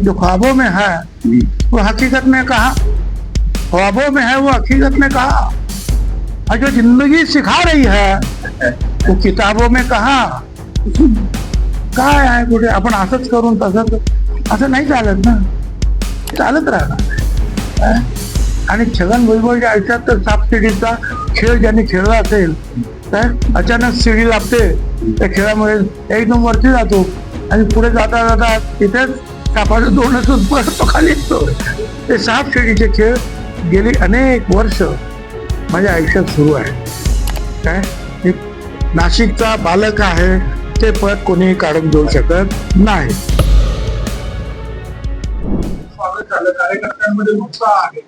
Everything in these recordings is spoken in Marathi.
जो ख्वाबों में है। वो हकीकत में कहा। ख्वाबों में है वो हकीकत में कहा। और जो जिंदगी सिखा रही है वो किताबों में कहा। काय आहे कुठे आपण असंच करून तसंच असं नाही चालत ना। चालत राहणार? आणि छगन भुजबळच्या आयुष्यात तर सापशिडीचा खेळ ज्यांनी खेळला असेल तर अचानक शिडी लागते त्या खेळामुळे एक नंबरची जातो. आणि पुढे जाता जाता तिथेच कापाचं दोनच असून तो खाली येतो. ते साप शिडीचे खेळ गेली अनेक वर्ष माझ्या आयुष्यात सुरू आहे. काय? एक नाशिकचा बालक आहे ते पद कोणीही काढून घेऊ शकत नाही. स्वागत झालं. कार्यकर्त्यांमध्ये उत्साह आहे.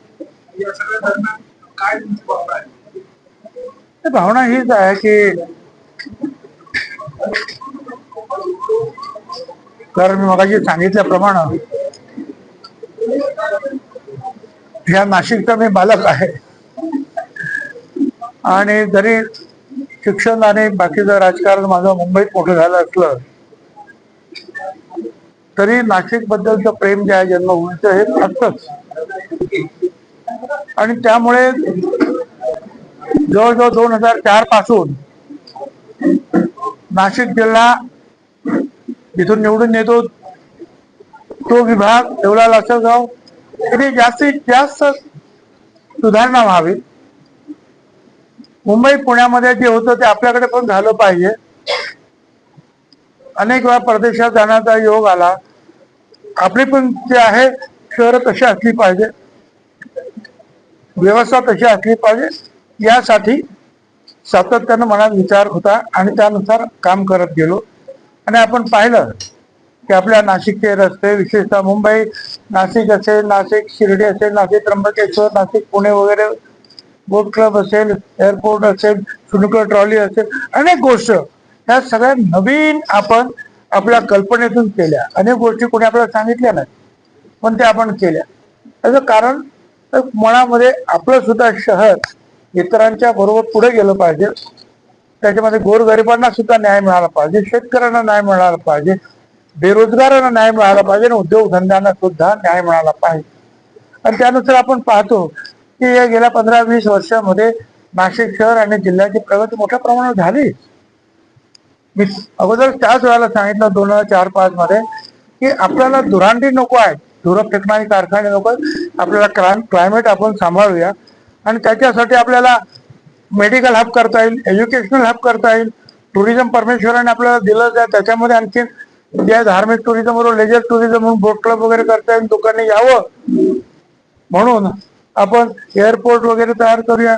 या सगळ्या दरम्यान काय तुमची भावना आहे? भावना हीच आहे की कारण मी मगाशी सांगितल्याप्रमाणे ह्या नाशिकचा मी बालक आहे. आणि जरी शिक्षण आणि बाकीचं राजकारण माझं मुंबईत मोठं झालं असलं तरी नाशिक बद्दलचं प्रेम जे आहे जन्मभूमीचं हे असतच. आणि त्यामुळे जवळजवळ दोन हजार चारपासून नाशिक जिल्हा जिथून निवडून येतो तो विभाग देवळा लासलगाव तिथे जास्तीत जास्त सुधारणा व्हावी. मुंबई पुण्यामध्ये जे होतं ते आपल्याकडे पण झालं पाहिजे. अनेक वेळा परदेशात जाण्याचा योग आला. आपली पण जे आहे शहरं तशी असली पाहिजे. व्यवस्था तशी असली पाहिजे. यासाठी सातत्यानं मनात विचार होता आणि त्यानुसार काम करत गेलो. आणि आपण पाहिलं की आपल्या नाशिकचे रस्ते विशेषतः मुंबई नाशिक असेल नाशिक शिर्डी असेल नाशिक त्र्यंबकेश्वर नाशिक पुणे वगैरे बोट क्लब असेल एअरपोर्ट असेल सुनुकर ट्रॉली असेल अनेक गोष्ट ह्या सगळ्या नवीन आपण आपल्या कल्पनेतून केल्या. अनेक गोष्टी कोणी आपल्याला सांगितल्या नाही पण त्या आपण केल्या. त्याचं कारण मनामध्ये आपलं सुद्धा शहर इतरांच्या बरोबर पुढे गेलं पाहिजे. त्याच्यामध्ये गोरगरिबांना सुद्धा न्याय मिळाला पाहिजे शेतकऱ्यांना न्याय मिळाला पाहिजे बेरोजगारांना न्याय मिळाला पाहिजे आणि उद्योगधंद्यांना सुद्धा न्याय मिळाला पाहिजे आणि त्यानुसार आपण पाहतो की या गेल्या पंधरा वीस वर्षामध्ये नाशिक शहर आणि जिल्ह्याची प्रगती मोठ्या प्रमाणात झाली मी अगोदर त्याच वेळेला सांगितलं दोन हजार चार पाच मध्ये की आपल्याला दुरांडी नको आहे धुरं फेकणारे कारखाने नको आहेत. आपल्याला क्लाय क्लायमेट आपण सांभाळूया आणि त्याच्यासाठी आपल्याला मेडिकल हब करता येईल एज्युकेशनल हब करता येईल. टुरिझम परमेश्वराने आपल्याला दिलं जाय त्याच्यामध्ये आणखी जे धार्मिक टुरिझम बरोबर लेजर टुरिझम म्हणून बोट क्लब वगैरे करता येईल लोकांनी यावं. म्हणून आपण एअरपोर्ट वगैरे तयार करूया.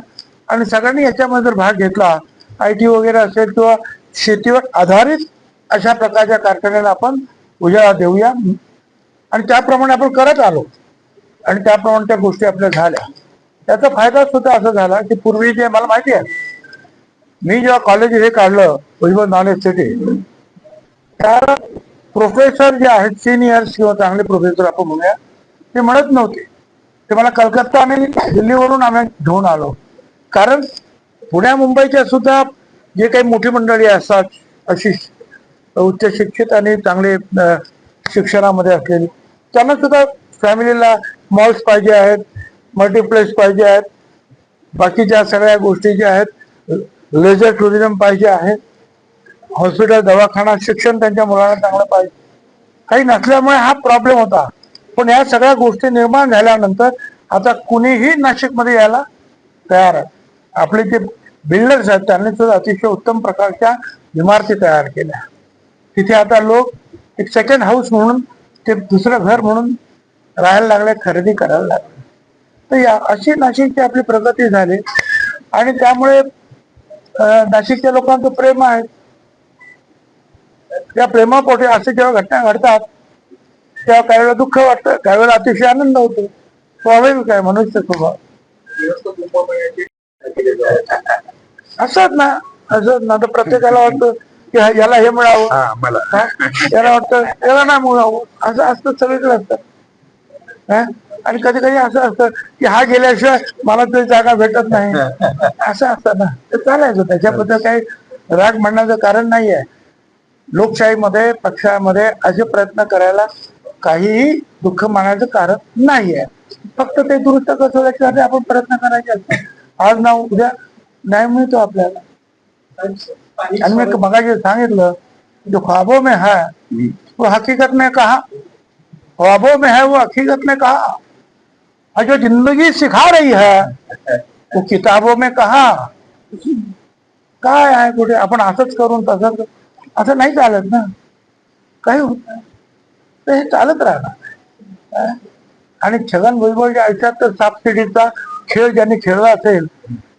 आणि सगळ्यांनी याच्यामध्ये जर भाग घेतला आय टी वगैरे असेल किंवा शेतीवर आधारित अशा प्रकारच्या कारखान्याला आपण उजाळा देऊया. आणि त्याप्रमाणे आपण करत आलो. आणि त्याप्रमाणे त्या गोष्टी आपल्या झाल्या. त्याचा फायदा सुद्धा असा झाला की पूर्वी जे मला माहिती आहे मी जेव्हा कॉलेज हे काढलं भुजबळ नॉन सिटी त्या प्रोफेसर जे आहेत सिनियर्स किंवा चांगले प्रोफेसर आपण म्हणूया ते म्हणत नव्हते. ते मला कलकत्ता आणि दिल्लीवरून आम्ही घेऊन आलो. कारण पुण्या मुंबईच्या सुद्धा जे काही मोठी मंडळी असतात अशी उच्च शिक्षित आणि चांगले शिक्षणामध्ये असलेली त्यांना सुद्धा फॅमिलीला मॉल्स पाहिजे आहेत. मल्टिप्लेक्स पाहिजे आहेत. बाकीच्या सगळ्या गोष्टी ज्या आहेत लेजर टुरिझम पाहिजे आहे. हॉस्पिटल दवाखाना शिक्षण त्यांच्या मुलांना चांगलं पाहिजे. काही नसल्यामुळे हा प्रॉब्लेम होता. पण या सगळ्या गोष्टी निर्माण झाल्यानंतर आता कुणीही नाशिकमध्ये यायला तयार आहे. आपले जे बिल्डर्स आहेत त्यांनी सुद्धा अतिशय उत्तम प्रकारच्या इमारती तयार केल्या. तिथे आता लोक एक सेकंड हाऊस म्हणून ते दुसरं घर म्हणून राहायला लागले खरेदी करायला लागले. तर या अशी नाशिकची आपली प्रगती झाली. आणि त्यामुळे नाशिकच्या लोकांचं प्रेम आहे. त्या प्रेमापोटी असे जेव्हा घटना घडतात तेव्हा काही वेळेला दुःख वाटतं काही वेळेला अतिशय आनंद होतो. स्वाभाविक आहे मनुष्य स्वभाव. असत ना असत ना तर प्रत्येकाला वाटतं की याला हे मिळावं. मला? याला वाटतं याला नाही मिळावं. असं असतं सगळीकडे असतं. हा? आणि कधी कधी असं असतं की हा गेल्याशिवाय मला तरी जागा भेटत नाही. असं असतं ना. ते चालायचं. त्याच्याबद्दल काही राग म्हणण्याचं कारण नाही आहे लोकशाहीमध्ये पक्षामध्ये असे प्रयत्न करायला काहीही दुःख मानायचं कारण नाही आहे फक्त ते दुरुस्त कसं याच्यासाठी आपण प्रयत्न करायचे असतात. आज ना उद्या न्याय मिळतो आपल्याला. आणि मी मगाशी सांगितलं जो ख्वाबों में है वो हकीकत में कहा? ख्वाबों में है वो हकीकत में कहा? और जो जिंदगी सिखा रही है वो किताबों में कहा? काय आहे कुठे आपण असंच करून तसंच असं नाही चालत ना। काही होत नाही तर हे चालत राहणार आणि छगन भुजबळच्या आयुष्यात तर सापशिडीचा खेळ ज्यांनी खेळला असेल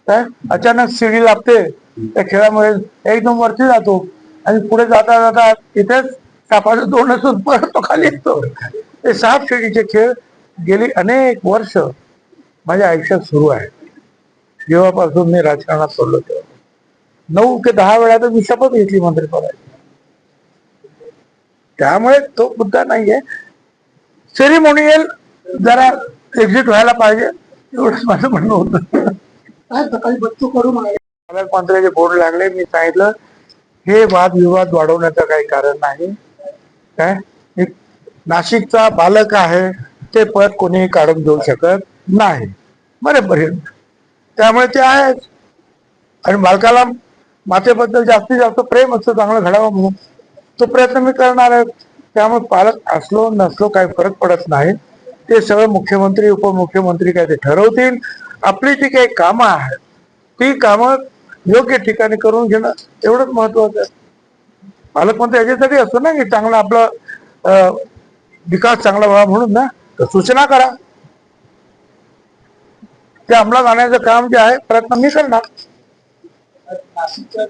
तर अचानक शिडी लागते त्या खेळामुळे एकदम वरती जातो आणि पुढे जाता जाता तिथेच सापाचं दोन असून परत तो खाली येतो. ते साप शिडीचे खेळ गेली अनेक वर्ष माझ्या आयुष्यात सुरू आहे. जेव्हापासून मी राजकारणात पडलो तेव्हा. नऊ ते दहा वेळा तर मी शपथ घेतली मंत्रिपदाची. त्यामुळे तो मुद्दा नाहीये. सेरिमोनियल जरा एक्झिट व्हायला पाहिजे एवढंच माझं म्हणणं होतं. पालकमंत्र्याचे बोर्ड लागले. मी सांगितलं हे वादविवाद वाढवण्याचं काही कारण नाही. काय? नाशिकचा बालक आहे. ते पद कोणीही काढून घेऊ शकत नाही. बरेपर्यंत त्यामुळे ते आहेच आणि बालकाला मातेबद्दल जास्तीत जास्त प्रेम असतं चांगलं घडावं म्हणून. तो प्रयत्न मी करणार आहे. त्यामुळे पालक असलो नसलो काही फरक पडत नाही. ते सगळं मुख्यमंत्री उपमुख्यमंत्री काय ते ठरवतील. आपली जी काही कामं आहेत ती कामं योग्य ठिकाणी करून घेणं एवढंच महत्वाचं आहे. पालकमंत्री याच्यासाठी असतो ना की चांगला आपला विकास चांगला व्हावा म्हणून ना. तर सूचना करा. ते अंमलात आणण्याचं काम जे आहे प्रयत्न मी करणार. नाशिकच्या